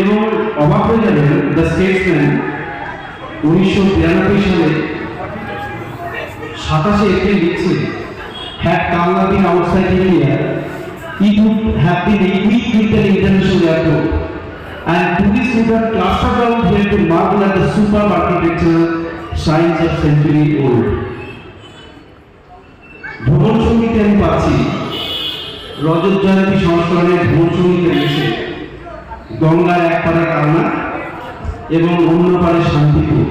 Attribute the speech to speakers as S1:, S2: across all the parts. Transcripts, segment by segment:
S1: এবং অবাক হয়ে যাবেন দ্য স্টেটসম্যান উনিশশো বিরানব্বই সালে সাতাশে এপ্রিল লিখছে had Kalna been outside India been equipped with an international airport and tourists would have clustered around here to marvel at the superb architecture signs of century old. ভ্রমণ সঙ্গীতে আমি পাচ্ছি রজত জয়ন্তী সংস্করণের ভ্রমণ সঙ্গীতে গঙ্গার এক পারে কালনা এবং অন্য পারে শান্তিপুর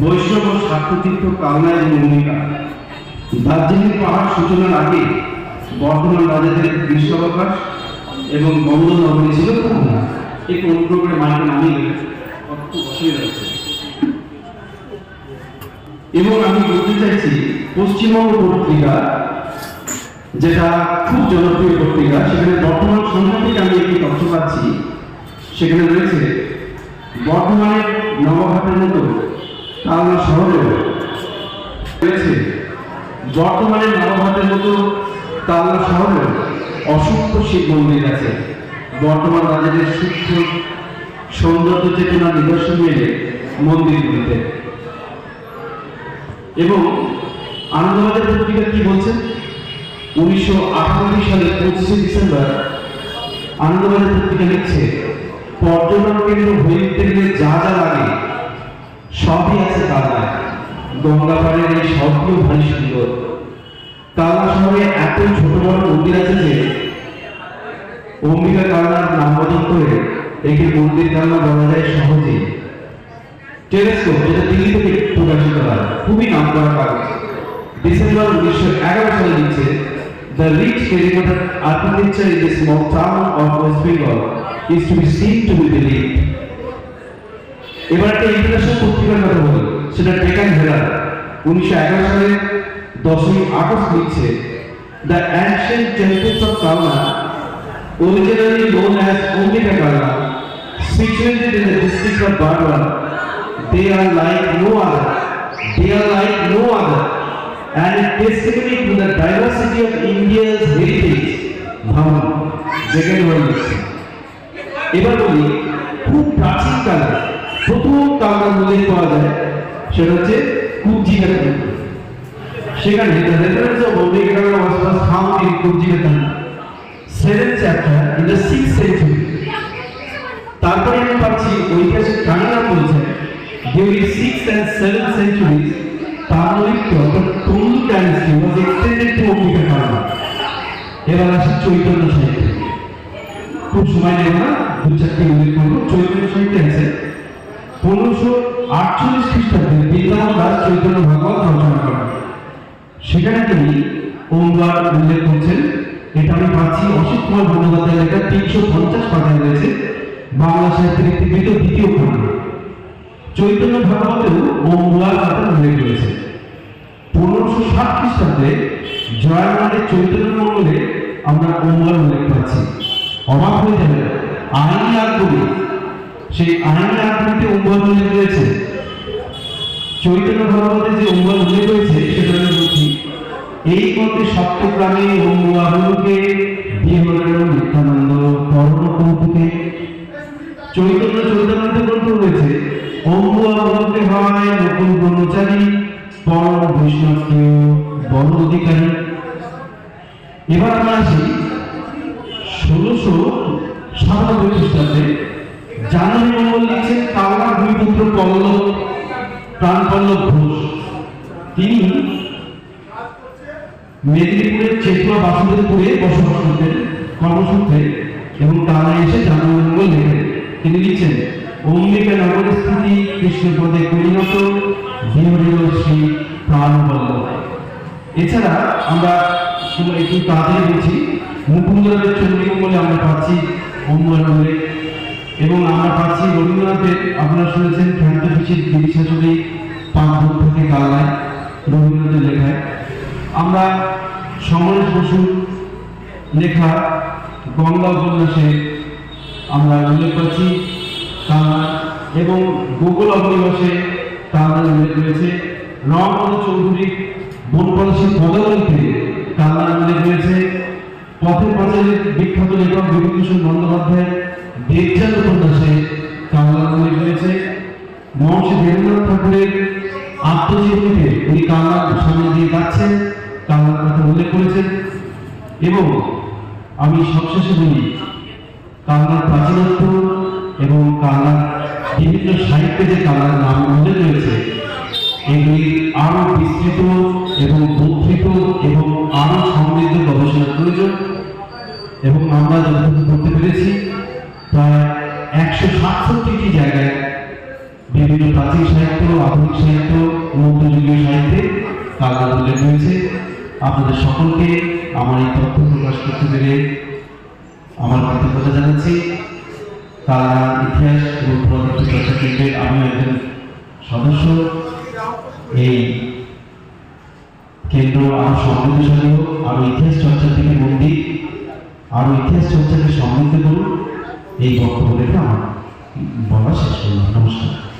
S1: বৈষ্ণব ও সাক্ষ্যতীর্থ এবং অম্বিকা দার্জিলিং পাহাড় সূচনার আগে বর্ধমান রাজাদের গ্রীষ্মাবকাশ এবং বঙ্গ নগরী ছিল কালনা একটু অনুগ্রহ করে নামিয়ে অসুবিধা এবং আমি বলতে চাইছি, পশ্চিমবঙ্গ পত্রিকা, যেটা খুব জনপ্রিয় পত্রিকা, সেখানে বর্তমান সন্ধ্যা থেকে আমি একটি তথ্য পাচ্ছি সেখানে রয়েছে বর্তমানের নবঘাটের মতো কালনা শহরেও রয়েছে বর্তমানের নবঘাটের মতো কালনা শহরেও অসংখ্য শিব মন্দির আছে। বর্তমান রাজাদের সূক্ষ্ম সৌন্দর্য চেতনা নিদর্শন মেলে মন্দিরগুলিতে। এবং আনন্দবাজার পত্রিকা কি বলছে? উনিশশো আটানব্বই সালের পঁচিশে ডিসেম্বর আনন্দবাজার পত্রিকা লিখছে পর্যটন কেন্দ্র উঠতে গেলে যা যা লাগে, সবই আছে কালনায় গঙ্গা পাড়ের এই সবগুলো ভারী সুন্দর। কালনা শহরে এত ছোট বড় মন্দির আছে যে, অম্বিকা কালনার নাম বদল করে একে মন্দির কালনা বলা যায় সহজেই টেলিস্কোপ, যেটা দিল্লি থেকে প্রকাশিত হয়, খুবই নাম করা কাগজ ডিসেম্বর উনিশশো এগারো সালে লিখছে the rich টেরিকোটার architecture in the small town of West Bengal is to be seen to be believe এবার একটা ইন্টারন্যাশনাল পত্রিকার কথা বলি সেটা টেকান হেরার উনিশশো এগারো সালের দশই আগস্ট লিখছে the ancient temples of Kalna originally known as Omega Kalna, situated in the district of Bardwan, they are like no other. They are like no other. And a testimony to the diversity of India's heritage. ভাবুন যেখানে হয়েছে এবার বলি, খুব প্রাচীন কালে প্রথম কালনার উল্লেখ পাওয়া যায়, সেটা হচ্ছে কুবজিঘাট সেখানে was found in তারপরে আমি পাচ্ছি ঐতিহাসিক কানাডা বলছেন during six and seven centuries তামিলিক অর্থাৎ তমলুক ডাইনেস্টি টু অম্বিকা কানাডা এবার আসি চৈতন্য সাহিত্য। খুব সময় নেব না দু চারটি উল্লেখ করব। চৈতন্য সাহিত্যে আছে। পনেরোশো আটচল্লিশ খ্রিস্টাব্দে বৃন্দাবন দাস চৈতন্য ভাগবত রচনা করেন। সেখানে তিনি ওমবার উল্লেখ করছেন। এটা আমি পাচ্ছি। অসিত কুমার বন্দ্যোপাধ্যায় লেখা তিনশো পঞ্চাশ পাতায় রয়েছে। বাংলা সাহিত্যের একটি বৃত দ্বিতীয় খণ্ড। চৈতন্য ভাগবতেও ওমবার কথা উল্লেখ রয়েছে। পনেরোশো ষাট খ্রিস্টাব্দে জয়ানন্দের চৈতন্য মঙ্গলে আমরা ওমবার উল্লেখ পাচ্ছি। অবাক হয়ে যাবে। আইনি আগ্রহী। সেই আইনি আগ্রহীতে ওমবার উল্লেখ রয়েছে চৈতন্য ভাগবতে যে ওমবার উল্লেখ রয়েছে সেটা আমি বলছি, এই মতে সপ্তগ্রামে বিয়ে হলেন নিত্যানন্দ পরম কৌতুকে চৈতন্য চৈতন্য গ্রন্থ রয়েছে অম্বুকে হয় নকুল ব্রহ্মচারী, পরম বৈষ্ণবকে বড় অধিকারী। এবার আমরা আসি খ্রিস্টাব্দে জানুয়ারি মঙ্গল লিখছেন কালনা ভূমিপুত্র পল্লব, প্রাণপল্লব ঘোষ। তিনি মেদিনীপুরের চেতনা বাসুদেবপুরে বসবাস করতেন কর্মসূত্রে এবং তারা এসে জানুমঙ্গল লেখেন। তিনি লিখছেন, অম্বিকা নগরের স্থিতি, কৃষ্ণপদে পরিণত শ্রী প্রাণবল্ল এছাড়া আমরা একটু তাড়াতাড়ি বলছি মুকুন্দরাজের চন্ডীমঙ্গলে আমরা পাচ্ছি অম্বল উল্লেখ এবং আমরা পাচ্ছি রবীন্দ্রনাথের, আপনারা শুনেছেন খ্যান্ত পিছিয়ে দিদিশা চলে পাঁচ থেকে কালনায় রবীন্দ্রনাথের লেখায়। আমরা সমরেশ বসুর লেখা গঙ্গা উপন্যাসে আমরা উল্লেখ করছি কালনা এবং গোকুল অগ্নিবাসে কালনার উল্লেখ রয়েছে। রমপদ চৌধুরী বনপলাশী পদাবলীতে কালনার উল্লেখ রয়েছে। পথের পাঁচালীর বিখ্যাত লেখক বিভূতিভূষণ বন্দ্যোপাধ্যায় দেবচাঁদ উপন্যাসে উল্লেখ রয়েছে মহর্ষি দেবেন্দ্রনাথ ঠাকুরের আত্মজীবনীতে উনি কালনার সামনে দিয়ে যাচ্ছেন, কালনার কথা উল্লেখ করেছেন এবং আমি সবশেষে বলি, কালনার প্রাচীনত্ব এবং কালনার বিভিন্ন সাহিত্যে যে কালনার নাম উল্লেখ রয়েছে এবং আমরা যতটুকু করতে পেরেছি, প্রায় একশো সাতষট্টিটি জায়গায় বিভিন্ন প্রাচীন সাহিত্য, আধুনিক সাহিত্য, মধ্যযুগীয় সাহিত্যে কালনার উল্লেখ রয়েছে। আপনাদের সকলকে আমার এই তথ্য প্রকাশ করতে পেরে আমার কৃতজ্ঞতা জানাচ্ছি। তারা ইতিহাস এবং পুরাতত্ত্ব চর্চা কেন্দ্রের আমি একজন সদস্য। এই কেন্দ্র আরও সমৃদ্ধশালী হোক। আরও ইতিহাস চর্চার দিকে মন দিক আরও ইতিহাস চর্চাকে সমৃদ্ধ করুন এই বক্তব্য রেখে আমার বলা শেষ করলাম। নমস্কার।